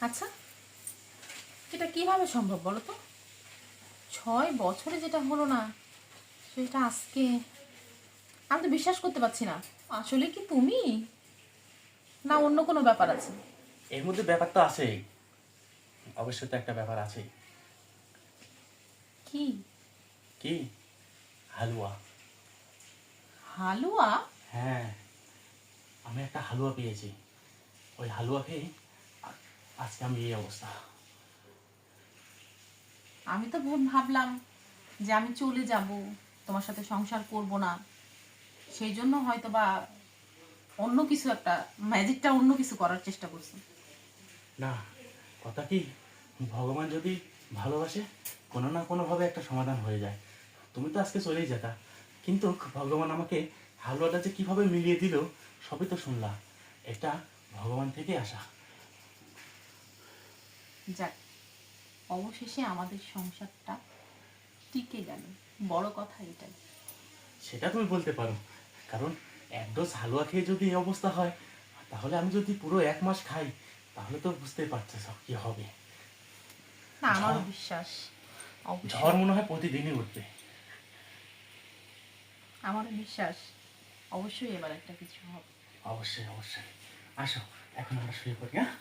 আচ্ছা এটা কীভাবে সম্ভব বলো তো? ছয় বছরে যেটা হলো না সেটা আজকে আমি তো বিশ্বাস করতে পারছি না। আসলে কি তুমি? না অন্য কোনো ব্যাপার আছে? এর মধ্যে ব্যাপার তো আছেই। অবশ্যই তো একটা ব্যাপার আছে কি? কি? হালুয়া। হালুয়া? হ্যাঁ আমি একটা হালুয়া পেয়েছি। ওই হালুয়া খেয়ে আজকে আমি এই অবস্থা। আমি তো ভেব- ভাবলাম যে আমি চলে যাব তোমার সাথে সংসার করব না। সেই জন্য হয়তো বা অন্য কিছু একটা ম্যাজিকটা অন্য কিছু করার চেষ্টা করছি। না কথা কি? ভগবান যদি ভালোবাসে কোনো না কোনোভাবে একটা সমাধান হয়ে যায়। তুমি তো আজকে চলেই যেতা। কিন্তু ভগবান আমাকে হালুয়াটা যে কীভাবে মিলিয়ে দিল সবই তো শুনলাম। এটা ভগবান থেকে আসা। যাক অবশেষে আমাদের সংসারটা টিকে গেল। বড় কথা এটাই। সেটা তুমি বলতে পারো। কারণ এক ডোজ হালুয়া খেয়ে যদি এই অবস্থা হয় তাহলে আমি যদি পুরো এক মাস খাই তাহলে তো বুঝতে পারছ সব কি হবে। না আমারও ঝড়- বিশ্বাস। ঝড় মনে হয় প্রতিদিনই উঠবে। আমারও বিশ্বাস। অবশ্যই এবার একটা কিছু হবে। অবশ্যই অবশ্যই। আসো এখন আমরা শুয়ে পড়ি হ্যাঁ?